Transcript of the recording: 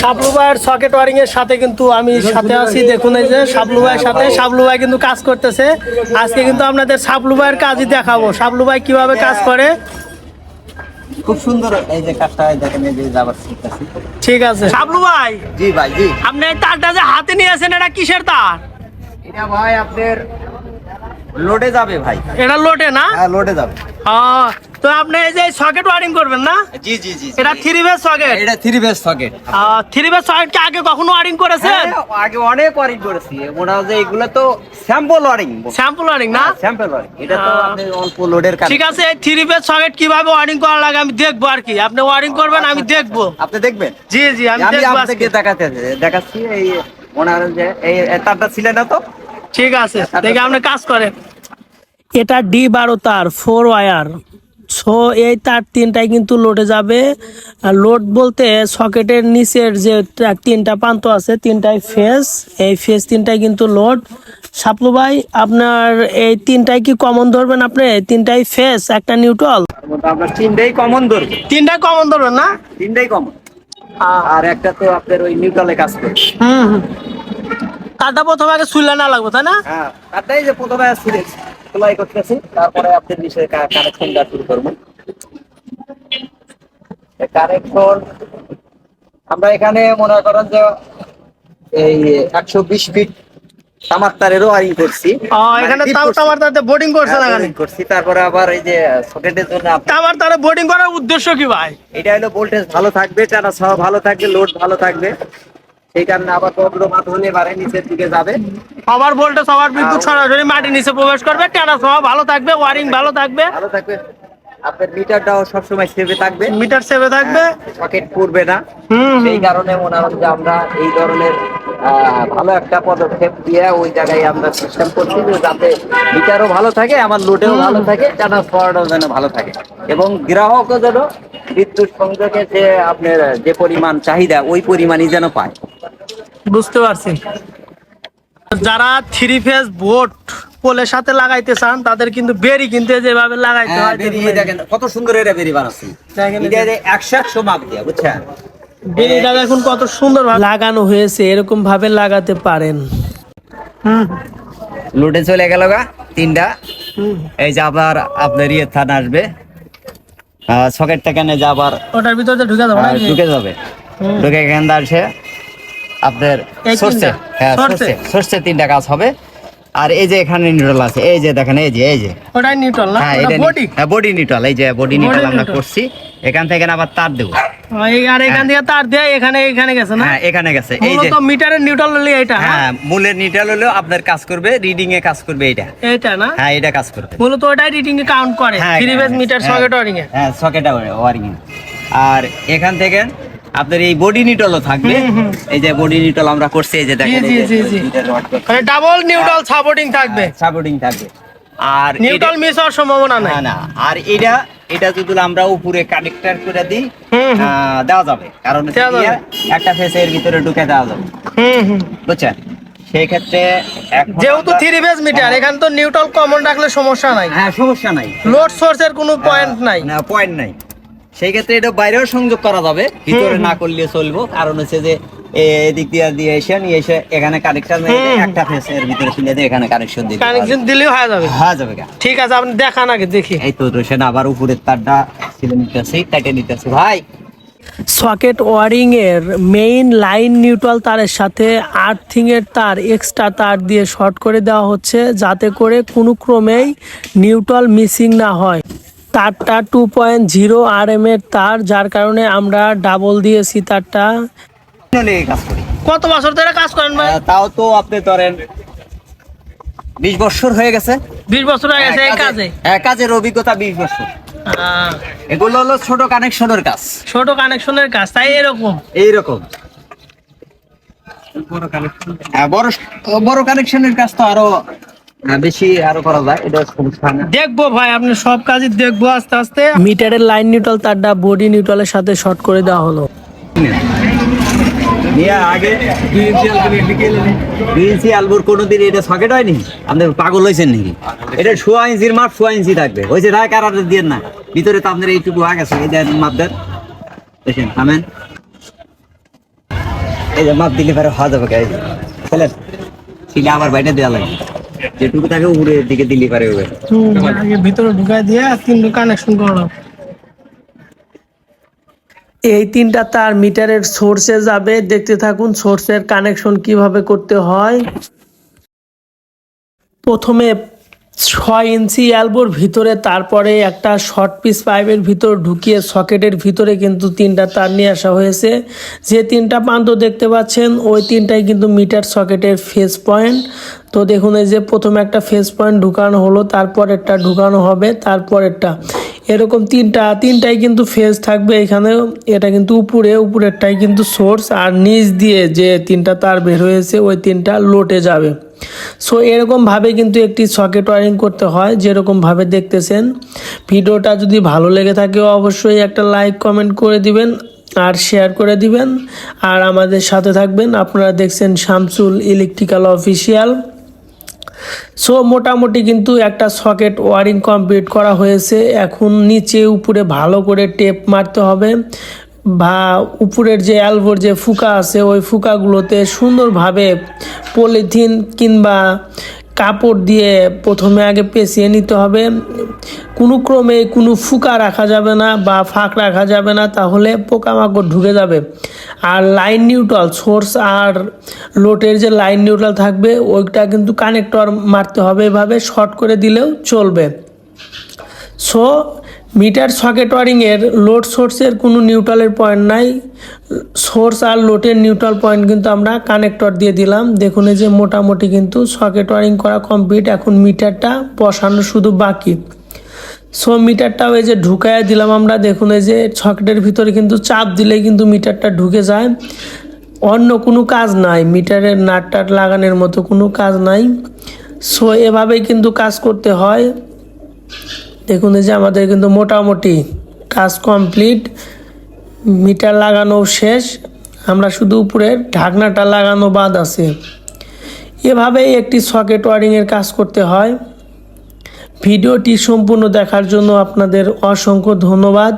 শাবলু ভাইয়ের socket wiring এর সাথে কিন্তু আমি সাথে আছি। দেখুন এই যে শাবলু ভাইয়ের সাথে। শাবলু ভাই কিন্তু কাজ করতেছে। আজকে কিন্তু আপনাদের শাবলু ভাইয়ের কাজই দেখাবো। শাবলু ভাই কীভাবে কাজ করে? খুব সুন্দর এই যে কাজটা দেখেন এই যে যাবার ঠিক আছে। শাবলু ভাই! জি ভাই জি। আপনি তারটা যে হাতে নিয়ে আছেন এটা কিসের তার? এটা ভাই আপনার লোডে যাবে ভাই। এটা লোটে না? হ্যাঁ লোডে যাবে। আহ, তো আপনি এই যে সকেট ওয়ারিং করবেন না? জি জি জি এটা থ্রি বেস সকেট এটা three phase socket three phase socket কি আগে কখনো ওয়ারিং করেছেন? আগে অনেক ওয়ারিং করেছি। হয় যে এগুলো তো স্যাম্পল ওয়ারিং। স্যাম্পল ওয়ারিং না? Sample wiring. এটা তো আপনি অল্প লোডের কাজ ঠিক আছে এই থ্রি বেস সকেট কীভাবে ওয়ারিং করা লাগে আমি দেখব আর কি। আপনি ওয়ারিং করবেন আমি দেখব। আপনি দেখবেন? জি জি আমি দেখব আজকে। দেখাতে দেখাচ্ছি এই মনে হয় যে এই তারটা ছিল না তো? ঠিক আছে দেখে আপনি কাজ করেন। এটা ডি বারো তার ফোর ওয়ার। সো এই তার তিনটাই কিন্তু লোডে যাবে। লোড বলতে সকেটের নিচের যে তিনটা প্রান্ত আছে তিনটাই ফেস এই ফেস তিনটাই কিন্তু লোড সাপলু ভাই আপনার এই তিনটাই কি কমন ধরবেন আপনি? তিনটাই ফেস একটা নিউট্রাল তিনটাই কমন ধরবে তিনটাই কমন ধরবেন না? তিনটাই কমন আর একটা তো আপনার ওই নিউট্রালে কাজ করবে। হুম হুম। তারটা প্রথমে আগে সুইলা না লাগবে তাই না? হ্যাঁ তারটাই যে প্রথমে আসছে সেলাই করতেছি তারপরে আপনার নিচে কানেকশনটা শুরু করব। কানেকশন আমরা এখানে মনে করেন যে এই একশো বিশ ফিট তামার তারেরও ওয়ারিং করছি এখানে। তামার তাতে বোর্ডিং করছে? না এখানে? করছি। তারপরে আবার এই যে সকেটের জন্য তামার তারে বোর্ডিং করার উদ্দেশ্য কি ভাই? এটা হলো ভোল্টেজ ভালো থাকবে টানা সহ ভালো থাকবে লোড ভালো থাকবে। সেই কারণে আবার কতগুলো হলে বাড়ে নিচের দিকে যাবে। সবার ভোল্টেজ সবার বিদ্যুৎ সরাসরি মাটির নিচে প্রবেশ করবে। টানা ভালো থাকবে ওয়ারিং ভালো থাকবে। ভালো থাকবে। আপনার মিটারটাও সবসময় সেভে থাকবে। মিটার সেভে থাকবে। সকেট পড়বে না। হুম হুম। সেই কারণে মনে আমরা এই ধরনের ভালো একটা পদক্ষেপ দিয়ে ওই জায়গায় আমরা সিস্টেম করছি যে যাতে মিটারও ভালো থাকে আমার লোডেও ভালো থাকে ট্রান্সফারও যেন ভালো থাকে। এবং গ্রাহকও যেন বিদ্যুৎ সংযোগের যে আপনার যে পরিমাণ চাহিদা ওই পরিমাণই যেন পায়। বুঝতে পারছি। যারা থ্রি ফেজ বোট পোলের সাথে লাগাইতে চান তাদের কিন্তু বেরি কিন্তু যেভাবে লাগাইতে হ্যাঁ, হয় দেখেন কত সুন্দর এটা বেরি বানাচ্ছি। একশো একশো মাপ দিয়ে বুঝছেন? বেরিটা দেখুন কত সুন্দর লাগানো হয়েছে এরকম ভাবে লাগাতে পারেন। হুম। লোডে চলে গেল গা তিনটা। এই যে আবার আপনার ইয়ে থান আসবে। যে আবার ওটার ভিতরে ঢুকে যাব আহ, ঢুকে যাবে। ঢুকে আসে। আপনার সরষে। হ্যাঁ সরষে? সরষে। তিনটা কাজ হবে। আর এই যে এখানে নিউট্রাল আছে। এই যে দেখেন এই যে এই যে। ওটাই নিউট্রাল না? হ্যাঁ এটা বডি হ্যাঁ বডি নিউট্রাল এই যে বডি নিউট্রাল আমরা করছি। এখান থেকে আবার তার দেবো। আর এখান থেকে তার দিয়ে এখানে এখানে গেছে না? হ্যাঁ এখানে গেছে। এই যে। মূলত মিটারের নিউট্রাল হলে এটা হ্যাঁ? হ্যাঁ মূলের নিউট্রাল হলেও আপনার কাজ করবে রিডিং এ কাজ করবে এটা এটা না? হ্যাঁ এটা কাজ করবে। মূলত ওটাই রিডিং এ কাউন্ট করে। হ্যাঁ, থ্রি হ্যাঁ, মিটার হ্যাঁ। সকেট ওয়ারিং এ। হ্যাঁ সকেট ওয়ারিং আর এখান থেকে আপনার এই বডি নিউট্রালও থাকবে। এই যে বডি নিউট্রাল আমরা করছি এই যে দেখেন জি, জি, জি। মানে ডাবল নিউট্রাল সাপোর্টিং থাকবে। সাপোর্টিং থাকবে। আর নিউট্রাল মিস হওয়ার সম্ভাবনা নাই। না আর এটা এটা যদি আমরা উপরে কানেক্টর করে দিই দেওয়া যাবে। কারণ। একটা ফেসে এর ভিতরে ঢুকে দেওয়া যাবে। বুঝছেন? সেই ক্ষেত্রে যেহেতু থ্রি বেস মিটার এখানে তো নিউট্রাল কমন রাখলে সমস্যা নাই। হ্যাঁ সমস্যা নাই। লোড সোর্সের কোনো পয়েন্ট নাই। না পয়েন্ট নাই। সেই ক্ষেত্রে এটা বাইরেও সংযোগ করা যাবে। ভিতরে না করলে চলবো। কারণ হচ্ছে যে এদিক দিয়ে দিয়ে এসে নিয়ে এসে এখানে কানেকশন একটা ফেস এর ভিতরে ফেলে দিয়ে এখানে কানেকশন দিতে কানেকশন দিলেও হয়ে যাবে। হয়ে যাবে ঠিক আছে আপনি দেখান আগে দেখি। এই তো রোশন আবার উপরের তারটা ছিলে নিতেছি টাইটে নিতেছি। ভাই! সকেট ওয়ারিং এর মেইন লাইন নিউট্রাল তারের সাথে আর্থিং এর তার এক্সট্রা তার দিয়ে শর্ট করে দেওয়া হচ্ছে যাতে করে কোনো ক্রমেই নিউট্রাল মিসিং না হয়। তারটা two point zero R M এর তার যার কারণে আমরা ডাবল দিয়েছি তারটা। কত বছর ধরে কাজ করেন ভাই? তাও তো আপনি ধরেন বিশ বছর হয়ে গেছে। বিশ বছর হয়ে গেছে কাজে হ্যাঁ কাজের অভিজ্ঞতা বিশ বছর। এগুলো হলো ছোট কানেকশনের কাজ। ছোট কানেকশনের কাজ তাই এরকম? এইরকম। হ্যাঁ, বড় বড় কানেকশনের কাজ তো আরও বেশি আরও করা যায় এটা সমস্যা না। দেখব ভাই আপনি সব কাজই দেখব আস্তে আস্তে। মিটারের লাইন নিউট্রাল তারটা বডি নিউট্রালের সাথে শর্ট করে দেওয়া হলো। আগে আলবুর কোনোদিন এটা সকেট হয়নি? আপনি পাগল হয়েছেন নাকি? এটা সোয়া ইঞ্চির মাপ সোয়া ইঞ্চি থাকবে। হয়েছে রায় কারার দিয়ে না? ভিতরে তো আপনার এইটুকু আগে আছে এই দেন। দেখেন এই যে মাপ দিলে পরে হওয়া যাবে আবার বাইরে দেওয়া লাগে যেটুকু থাকে উপরের দিকে দিলি পারে হবে আগে ভিতরে ঢুকাই দিয়ে তিনটে কানেকশন করো। এই তিনটা তার মিটারের সোর্সে যাবে। দেখতে থাকুন সোর্সের কানেকশন কীভাবে করতে হয়। প্রথমে ছয় ইঞ্চি অ্যালবোর ভিতরে, তারপরে একটা শর্ট পিস পাইপের ভিতর ঢুকিয়ে সকেটের ভিতরে কিন্তু তিনটা তার নিয়ে আসা হয়েছে। যে তিনটা প্রান্ত দেখতে পাচ্ছেন, ওই তিনটাই কিন্তু মিটার সকেটের ফেস পয়েন্ট তো দেখুন, এই যে প্রথমে একটা ফেস পয়েন্ট ঢুকানো হলো তারপরেরটা ঢুকানো হবে তারপরেরটা এরকম তিনটা, তিনটাই কিন্তু ফেজ থাকবে এখানে। এটা কিন্তু উপরে, উপরেরটাই কিন্তু সোর্স আর নিচ দিয়ে যে তিনটা তার বের হয়েছে, ওই তিনটা লোটে যাবে। সো এরকমভাবে কিন্তু একটি সকেট ওয়ারিং করতে হয় যেরকমভাবে দেখতেছেন। ভিডিওটা যদি ভালো লেগে থাকে, অবশ্যই একটা লাইক কমেন্ট করে দিবেন আর শেয়ার করে দিবেন। আর আমাদের সাথে থাকবেন আপনারা দেখছেন শামসুল ইলেকট্রিক্যাল অফিসিয়াল। সো মোটামুটি কিন্তু একটা সকেট ওয়ারিং কমপ্লিট করা হয়েছে। এখন নিচে উপরে ভালো করে টেপ মারতে হবে। বা উপরের যে অ্যালবোর যে ফুকা আছে, ওই ফুকাগুলোতে সুন্দরভাবে পলিথিন কিংবা কাপড় দিয়ে প্রথমে আগে পেঁচিয়ে নিতে হবে। কোনো ক্রমে কোনো ফুকা রাখা যাবে না বা ফাঁক রাখা যাবে না, তাহলে পোকামাকড় ঢুকে যাবে। আর লাইন নিউট্রাল সোর্স আর লোটের যে লাইন নিউট্রাল থাকবে, ওইটা কিন্তু কানেক্টর মারতে হবে এভাবে, শর্ট করে দিলেও চলবে। সো মিটার সকেট ওয়ারিংয়ের লোড সোর্সের কোনো নিউট্রালের পয়েন্ট নাই। সোর্স আর লোডের নিউট্রাল পয়েন্ট কিন্তু আমরা কানেক্টর দিয়ে দিলাম। দেখুন এই যে মোটামুটি কিন্তু সকেট ওয়ারিং করা কমপ্লিট। এখন মিটারটা বসানো শুধু বাকি। সো মিটারটাও এই যে ঢুকায় দিলাম আমরা। দেখুন এই যে সকেটের ভিতরে কিন্তু চাপ দিলেই কিন্তু মিটারটা ঢুকে যায়। অন্য কোনো কাজ নাই। মিটারের নাট টাট লাগানোর মতো কোনো কাজ নাই। সো এভাবেই কিন্তু কাজ করতে হয়। দেখুন এই যে আমাদের কিন্তু মোটামুটি কাজ কমপ্লিট, মিটার লাগানো শেষ, আমরা শুধু উপরে ঢাকনাটা লাগানো বাদ আছে। এভাবেই একটি সকেট ওয়ারিংয়ের কাজ করতে হয়। ভিডিওটি সম্পূর্ণ দেখার জন্য আপনাদের অসংখ্য ধন্যবাদ।